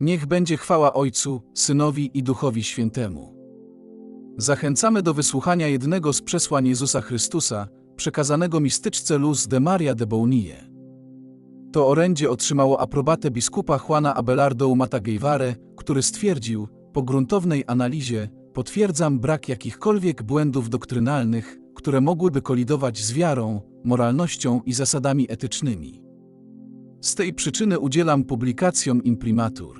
Niech będzie chwała Ojcu, Synowi i Duchowi Świętemu. Zachęcamy do wysłuchania jednego z przesłań Jezusa Chrystusa, przekazanego mistyczce Luz de Maria de Bounille. To orędzie otrzymało aprobatę biskupa Juana Abelardo Mataguejvare, który stwierdził, po gruntownej analizie, potwierdzam brak jakichkolwiek błędów doktrynalnych, które mogłyby kolidować z wiarą, moralnością i zasadami etycznymi. Z tej przyczyny udzielam publikacjom imprimatur.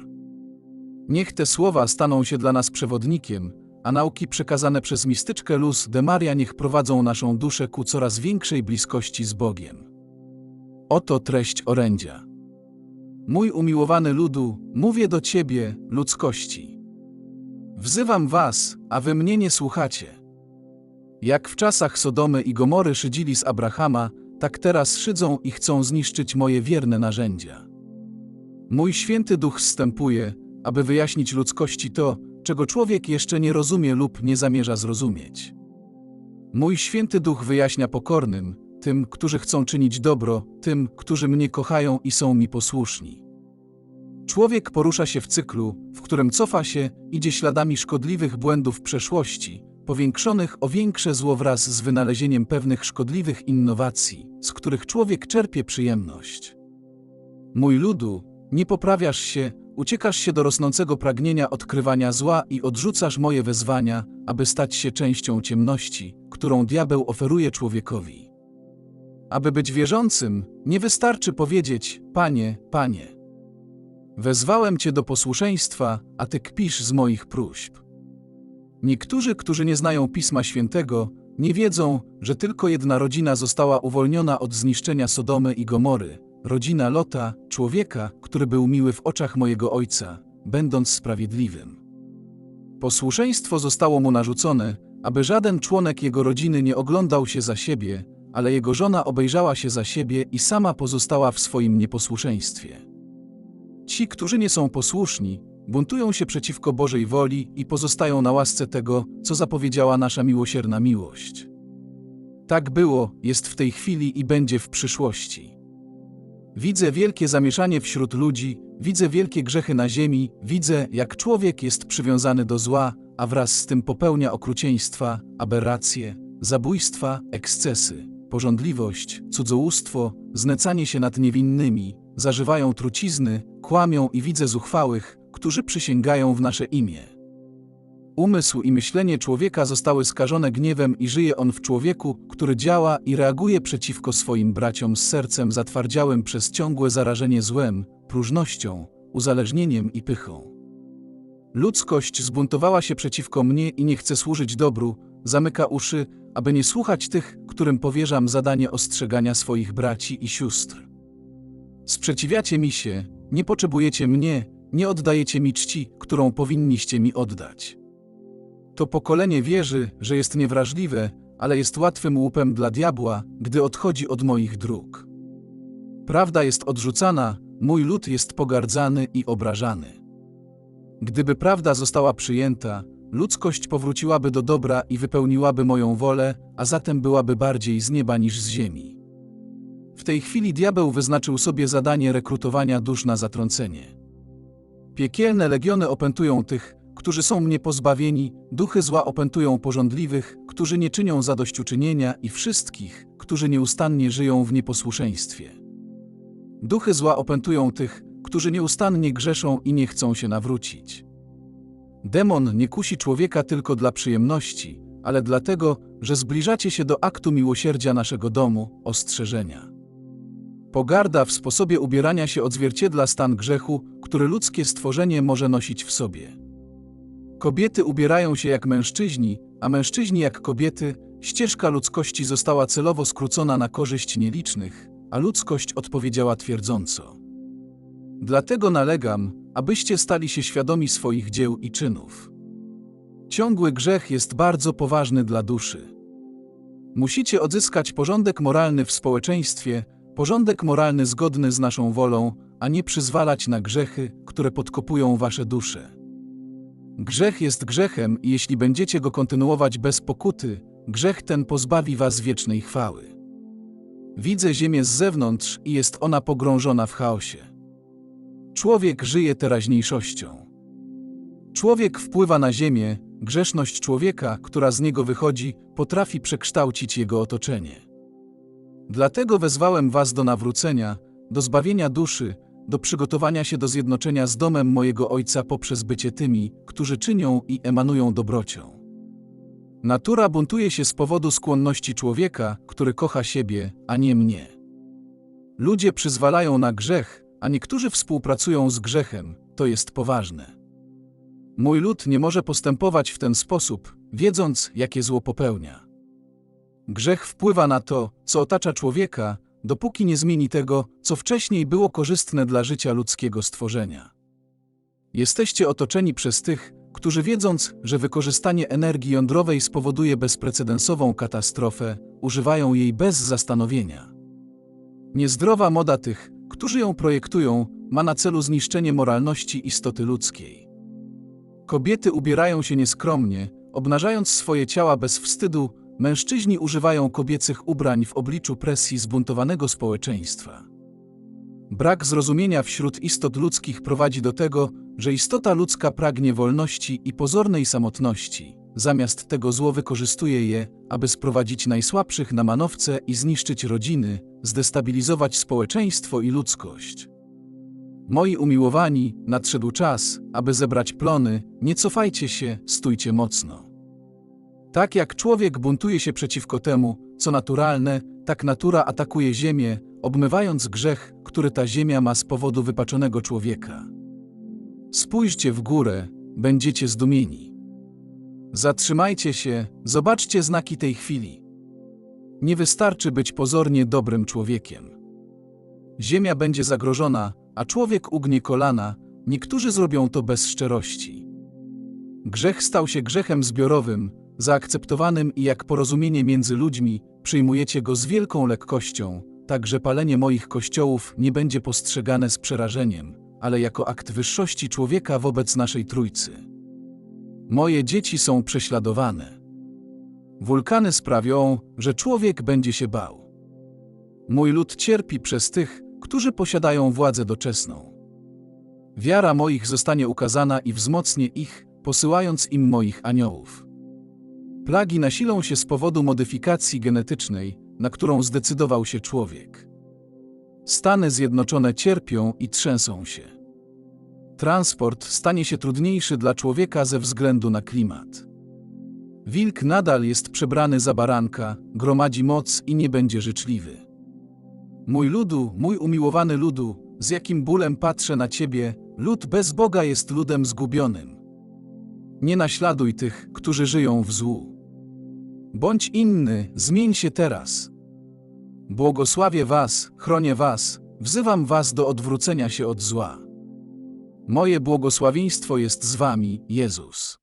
Niech te słowa staną się dla nas przewodnikiem, a nauki przekazane przez mistyczkę Luz de Maria niech prowadzą naszą duszę ku coraz większej bliskości z Bogiem. Oto treść orędzia. Mój umiłowany ludu, mówię do Ciebie, ludzkości. Wzywam Was, a Wy mnie nie słuchacie. Jak w czasach Sodomy i Gomory szydzili z Abrahama, tak teraz szydzą i chcą zniszczyć moje wierne narzędzia. Mój święty duch zstępuje, aby wyjaśnić ludzkości to, czego człowiek jeszcze nie rozumie lub nie zamierza zrozumieć. Mój święty duch wyjaśnia pokornym, tym, którzy chcą czynić dobro, tym, którzy mnie kochają i są mi posłuszni. Człowiek porusza się w cyklu, w którym cofa się, idzie śladami szkodliwych błędów przeszłości, powiększonych o większe zło wraz z wynalezieniem pewnych szkodliwych innowacji, z których człowiek czerpie przyjemność. Mój ludu, nie poprawiasz się, uciekasz się do rosnącego pragnienia odkrywania zła i odrzucasz moje wezwania, aby stać się częścią ciemności, którą diabeł oferuje człowiekowi. Aby być wierzącym, nie wystarczy powiedzieć: Panie, Panie. Wezwałem Cię do posłuszeństwa, a Ty kpisz z moich próśb. Niektórzy, którzy nie znają Pisma Świętego, nie wiedzą, że tylko jedna rodzina została uwolniona od zniszczenia Sodomy i Gomory rodzina Lota, człowieka, który był miły w oczach mojego ojca, będąc sprawiedliwym. Posłuszeństwo zostało mu narzucone, aby żaden członek jego rodziny nie oglądał się za siebie, ale jego żona obejrzała się za siebie i sama pozostała w swoim nieposłuszeństwie. Ci, którzy nie są posłuszni, buntują się przeciwko Bożej woli i pozostają na łasce tego, co zapowiedziała nasza miłosierna miłość. Tak było, jest w tej chwili i będzie w przyszłości. Widzę wielkie zamieszanie wśród ludzi, widzę wielkie grzechy na ziemi, widzę, jak człowiek jest przywiązany do zła, a wraz z tym popełnia okrucieństwa, aberracje, zabójstwa, ekscesy, pożądliwość, cudzołóstwo, znęcanie się nad niewinnymi, zażywają trucizny, kłamią i widzę zuchwałych, którzy przysięgają w nasze imię. Umysł i myślenie człowieka zostały skażone gniewem i żyje on w człowieku, który działa i reaguje przeciwko swoim braciom z sercem zatwardziałym przez ciągłe zarażenie złem, próżnością, uzależnieniem i pychą. Ludzkość zbuntowała się przeciwko mnie i nie chce służyć dobru, zamyka uszy, aby nie słuchać tych, którym powierzam zadanie ostrzegania swoich braci i sióstr. Sprzeciwiacie mi się, nie potrzebujecie mnie, nie oddajecie mi czci, którą powinniście mi oddać. To pokolenie wierzy, że jest niewrażliwe, ale jest łatwym łupem dla diabła, gdy odchodzi od moich dróg. Prawda jest odrzucana, mój lud jest pogardzany i obrażany. Gdyby prawda została przyjęta, ludzkość powróciłaby do dobra i wypełniłaby moją wolę, a zatem byłaby bardziej z nieba niż z ziemi. W tej chwili diabeł wyznaczył sobie zadanie rekrutowania dusz na zatrącenie. Piekielne legiony opętują tych, którzy są mnie pozbawieni, duchy zła opętują porządliwych, którzy nie czynią zadośćuczynienia i wszystkich, którzy nieustannie żyją w nieposłuszeństwie. Duchy zła opętują tych, którzy nieustannie grzeszą i nie chcą się nawrócić. Demon nie kusi człowieka tylko dla przyjemności, ale dlatego, że zbliżacie się do aktu miłosierdzia naszego domu, ostrzeżenia. Pogarda w sposobie ubierania się odzwierciedla stan grzechu, który ludzkie stworzenie może nosić w sobie. Kobiety ubierają się jak mężczyźni, a mężczyźni jak kobiety, ścieżka ludzkości została celowo skrócona na korzyść nielicznych, a ludzkość odpowiedziała twierdząco. Dlatego nalegam, abyście stali się świadomi swoich dzieł i czynów. Ciągły grzech jest bardzo poważny dla duszy. Musicie odzyskać porządek moralny w społeczeństwie, porządek moralny zgodny z naszą wolą, a nie przyzwalać na grzechy, które podkopują wasze dusze. Grzech jest grzechem i jeśli będziecie go kontynuować bez pokuty, grzech ten pozbawi was wiecznej chwały. Widzę ziemię z zewnątrz i jest ona pogrążona w chaosie. Człowiek żyje teraźniejszością. Człowiek wpływa na ziemię, grzeszność człowieka, która z niego wychodzi, potrafi przekształcić jego otoczenie. Dlatego wezwałem was do nawrócenia, do zbawienia duszy, do przygotowania się do zjednoczenia z domem mojego Ojca poprzez bycie tymi, którzy czynią i emanują dobrocią. Natura buntuje się z powodu skłonności człowieka, który kocha siebie, a nie mnie. Ludzie przyzwalają na grzech, a niektórzy współpracują z grzechem, to jest poważne. Mój lud nie może postępować w ten sposób, wiedząc, jakie zło popełnia. Grzech wpływa na to, co otacza człowieka, dopóki nie zmieni tego, co wcześniej było korzystne dla życia ludzkiego stworzenia. Jesteście otoczeni przez tych, którzy wiedząc, że wykorzystanie energii jądrowej spowoduje bezprecedensową katastrofę, używają jej bez zastanowienia. Niezdrowa moda tych, którzy ją projektują, ma na celu zniszczenie moralności istoty ludzkiej. Kobiety ubierają się nieskromnie, obnażając swoje ciała bez wstydu, mężczyźni używają kobiecych ubrań w obliczu presji zbuntowanego społeczeństwa. Brak zrozumienia wśród istot ludzkich prowadzi do tego, że istota ludzka pragnie wolności i pozornej samotności. Zamiast tego zło wykorzystuje je, aby sprowadzić najsłabszych na manowce i zniszczyć rodziny, zdestabilizować społeczeństwo i ludzkość. Moi umiłowani, nadszedł czas, aby zebrać plony, nie cofajcie się, stójcie mocno. Tak jak człowiek buntuje się przeciwko temu, co naturalne, tak natura atakuje ziemię, obmywając grzech, który ta ziemia ma z powodu wypaczonego człowieka. Spójrzcie w górę, będziecie zdumieni. Zatrzymajcie się, zobaczcie znaki tej chwili. Nie wystarczy być pozornie dobrym człowiekiem. Ziemia będzie zagrożona, a człowiek ugnie kolana, niektórzy zrobią to bez szczerości. Grzech stał się grzechem zbiorowym, zaakceptowanym i jak porozumienie między ludźmi, przyjmujecie go z wielką lekkością, tak że palenie moich kościołów nie będzie postrzegane z przerażeniem, ale jako akt wyższości człowieka wobec naszej Trójcy. Moje dzieci są prześladowane. Wulkany sprawią, że człowiek będzie się bał. Mój lud cierpi przez tych, którzy posiadają władzę doczesną. Wiara moich zostanie ukazana i wzmocnię ich, posyłając im moich aniołów. Plagi nasilą się z powodu modyfikacji genetycznej, na którą zdecydował się człowiek. Stany Zjednoczone cierpią i trzęsą się. Transport stanie się trudniejszy dla człowieka ze względu na klimat. Wilk nadal jest przebrany za baranka, gromadzi moc i nie będzie życzliwy. Mój ludu, mój umiłowany ludu, z jakim bólem patrzę na ciebie, lud bez Boga jest ludem zgubionym. Nie naśladuj tych, którzy żyją w złu. Bądź inny, zmień się teraz. Błogosławię Was, chronię Was, wzywam Was do odwrócenia się od zła. Moje błogosławieństwo jest z Wami, Jezus.